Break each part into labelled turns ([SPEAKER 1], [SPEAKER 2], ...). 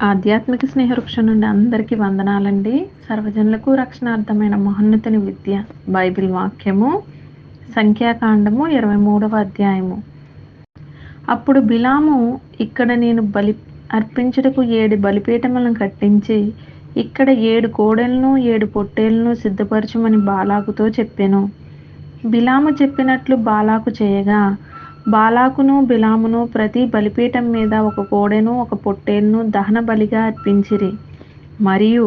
[SPEAKER 1] ఆధ్యాత్మిక స్నేహవృక్షం నుండి అందరికీ వందనాలండి. సర్వజనులకు రక్షణార్థమైన మహోన్నతుని విద్య బైబిల్ వాక్యము సంఖ్యాకాండము ఇరవై మూడవ అధ్యాయము. అప్పుడు బిలాము ఇక్కడ నేను బలి అర్పించుటకు ఏడు బలిపీఠములను కట్టించి ఇక్కడ ఏడు కోడెలను ఏడు పొట్టేలను సిద్ధపరచమని బాలాకుతో చెప్పాను. బిలాము చెప్పినట్లు బాలాకు చేయగా బాలాకును బిలామును ప్రతి బలిపీఠం మీద ఒక కోడెను ఒక పొట్టేలును దహన బలిగా అర్పించిరి. మరియు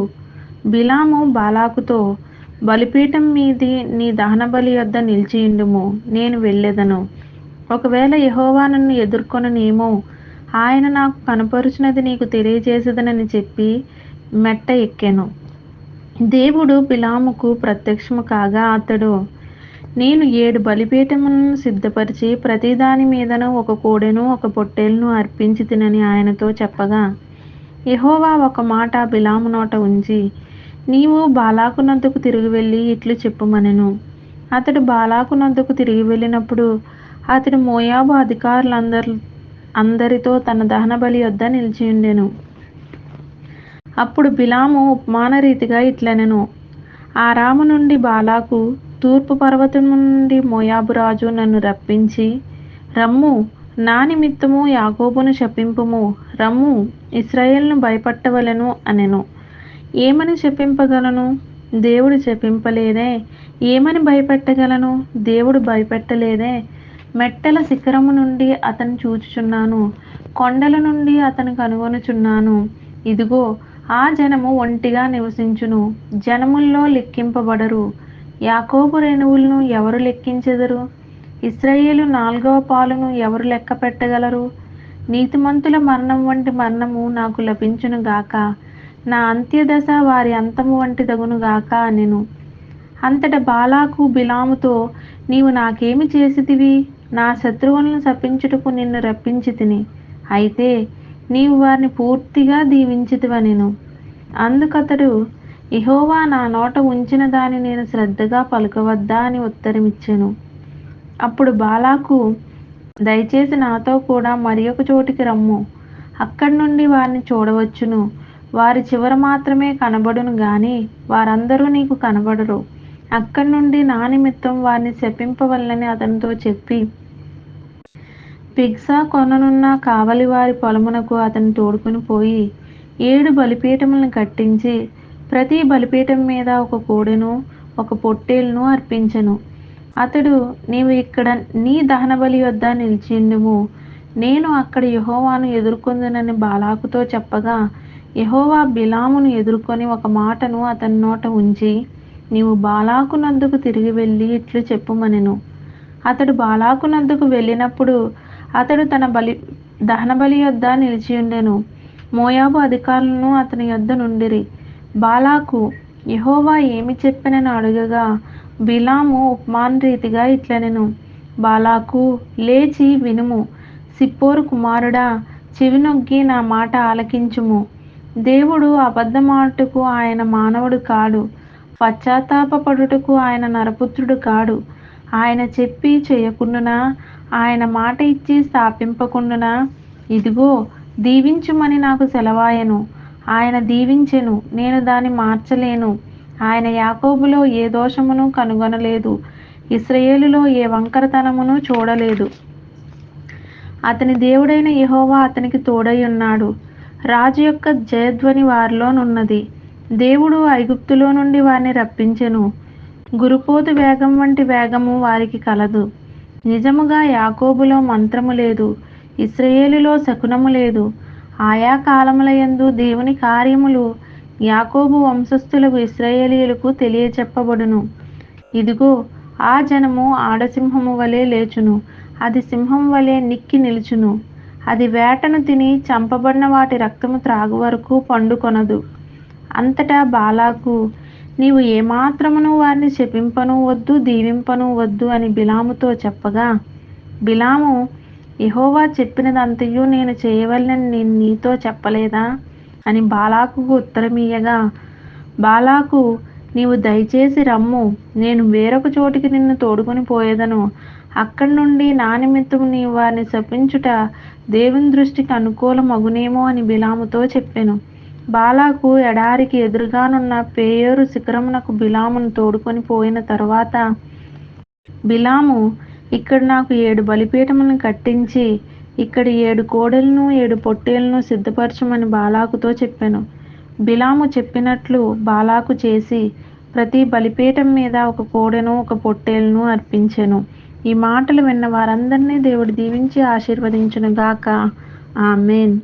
[SPEAKER 1] బిలాము బాలాకుతో బలిపీఠం మీది నీ దహన బలి వద్ద నిలిచియుండుము నేను వెళ్ళేదను. ఒకవేళ యహోవా నన్ను ఎదుర్కొననేమో ఆయన నాకు కనపరుచినది నీకు తెలియజేసేదనని చెప్పి మెట్ట ఎక్కాను. దేవుడు బిలాముకు ప్రత్యక్షము కాగా అతడు నేను ఏడు బలిపీఠములను సిద్ధపరిచి ప్రతిదాని మీదను ఒక కోడెను ఒక పొట్టేలును అర్పించి తినని ఆయనతో చెప్పగా యహోవా ఒక మాట బిలాము నోట ఉంచి నీవు బాలాకునందుకు తిరిగి వెళ్ళి ఇట్లు చెప్పుమనెను. అతడు బాలాకునందుకు తిరిగి వెళ్ళినప్పుడు అతడు మోయాబు అధికారులందరి అందరితో తన దహన బలి వద్ద నిలిచియుండెను అప్పుడు బిలాము ఉపమాన రీతిగా ఇట్లనెను ఆ రాము నుండి బాలాకు తూర్పు పర్వతం నుండి మోయాబు రాజు నన్ను రప్పించి రమ్ము నా నిమిత్తము యాకోబును శపింపుము. రమ్ము ఇస్రాయేల్ను భయపట్టవలను అనెను. ఏమని శపింపగలను? దేవుడు శపింపలేదే. ఏమని భయపెట్టగలను? దేవుడు భయపెట్టలేదే. మెట్టల శిఖరము నుండి అతను చూచుచున్నాను. కొండల నుండి అతను కనుగొనుచున్నాను. ఇదిగో ఆ జనము ఒంటిగా నివసించును. జనముల్లో లెక్కింపబడరు యాకోబు రేణువులను ఎవరు లెక్కించెదరు? ఇస్రాయేలు నాలుగవ పాలును ఎవరు లెక్క పెట్టగలరు? నీతిమంతుల మరణం వంటి మరణము నాకు లభించును గాక. నా అంత్యదశ వారి అంతము వంటి దగును గాక అనెను. అంతట బాలాకు బిలాముతో నీవు నాకేమి చేసితివి? నా శత్రువులను శపించుటకు నిన్ను రప్పించి తిని అయితే నీవు వారిని పూర్తిగా దీవించితివనెను. అందుకతడు ఇహోవా నా నోట ఉంచిన దాన్ని నేను శ్రద్ధగా పలుకవద్దా అని ఉత్తరమిచ్చాను. అప్పుడు బాలాకు దయచేసి నాతో కూడా మరి ఒక చోటికి రమ్ము. అక్కడి నుండి వారిని చూడవచ్చును. వారి చివర మాత్రమే కనబడును గాని వారందరూ నీకు కనబడరు. అక్కడి నుండి నా నిమిత్తం వారిని శపింపవల్లని అతనితో చెప్పి పిగ్సా కొననున్న కావలి వారి పొలమునకు అతను తోడుకుని పోయి ఏడు బలిపీఠములను కట్టించి ప్రతి బలిపీఠం మీద ఒక కోడెను ఒక పొట్టేలును అర్పించెను. అతడు నీవు ఇక్కడ నీ దహన బలి వద్ద నిలిచిండుము నేను అక్కడ యహోవాను ఎదుర్కొందునని బాలాకుతో చెప్పగా యహోవా బిలామును ఎదుర్కొని ఒక మాటను అతని నోట ఉంచి నీవు బాలాకునందుకు తిరిగి వెళ్ళి ఇట్లు చెప్పుమనెను. అతడు బాలాకునందుకు వెళ్ళినప్పుడు అతడు తన బలి దహన బలి నిలిచి ఉండెను మోయాబు అధికారులను అతని యొద్ద నుండిరి. బాలాకు యహోవా ఏమి చెప్పినని అడగగా బిలాము ఉపమాన రీతిగా ఇట్లనెను బాలాకు లేచి వినుము సిప్పోరు కుమారుడా చెవినొగ్గి నా మాట ఆలకించుము. దేవుడు అబద్ధమాటకు ఆయన మానవుడు కాడు పశ్చాత్తాపడుటకు ఆయన నరపుత్రుడు కాడు. ఆయన చెప్పి చేయకుండునా? ఆయన మాట ఇచ్చి స్థాపింపకుండునా? ఇదిగో దీవించుమని నాకు సెలవాయను. ఆయన దీవించెను నేను దాన్ని మార్చలేను. ఆయన యాకోబులో ఏ దోషమును కనుగొనలేదు. ఇస్రయేలులో ఏ వంకరతనమును చూడలేదు. అతని దేవుడైన యహోవా అతనికి తోడై ఉన్నాడు. రాజు యొక్క జయధ్వని వారిలోనున్నది. దేవుడు ఐగుప్తులో నుండి వారిని రప్పించెను. గురుపోతు వేగం వంటి వేగము వారికి కలదు. నిజముగా యాకోబులో మంత్రము లేదు. ఇస్రయేలులో శకునము లేదు. ఆయా కాలములయందు దేవుని కార్యములు యాకోబు వంశస్థులకు ఇస్రాయేలీయులకు తెలియచెప్పబడును. ఇదిగో ఆ జనము ఆడసింహము వలె లేచును. అది సింహం వలె నిక్కి నిలుచును. అది వేటను తిని చంపబడిన వాటి రక్తము త్రాగు వరకు పండుకొనదు. అంతటా బాలాకు నీవు ఏమాత్రమును వారిని శపింపను వద్దు దీవింపను వద్దు అని బిలాముతో చెప్పగా బిలాము యహోవా చెప్పినదంతయు నేను చేయవలనని నేను నీతో చెప్పలేదా? అని బాలాకు ఉత్తరమీయగా బాలాకు నీవు దయచేసి రమ్ము నేను వేరొక చోటికి నిన్ను తోడుకొని పోయేదను. అక్కడి నుండి నా నిమిత్తం నీవు వారిని శపించుట దేవుని దృష్టికి అనుకూలమగునేమో అని బిలాముతో చెప్పాను. బాలాకు ఎడారికి ఎదురుగానున్న పేయోరు శిఖరమునకు బిలామును తోడుకొని పోయిన తర్వాత బిలాము ఇక్కడ నాకు ఏడు బలిపీఠములను కట్టించి ఇక్కడ ఏడు కోడెలను ఏడు పొట్టేలను సిద్ధపరచమని బాలాకుతో చెప్పాను. బిలాము చెప్పినట్లు బాలాకు చేసి ప్రతి బలిపీఠం మీద ఒక కోడెను ఒక పొట్టేలను అర్పించెను. ఈ మాటలు విన్న వారందరినీ దేవుడు దీవించి ఆశీర్వదించను గాక ఆమెన్.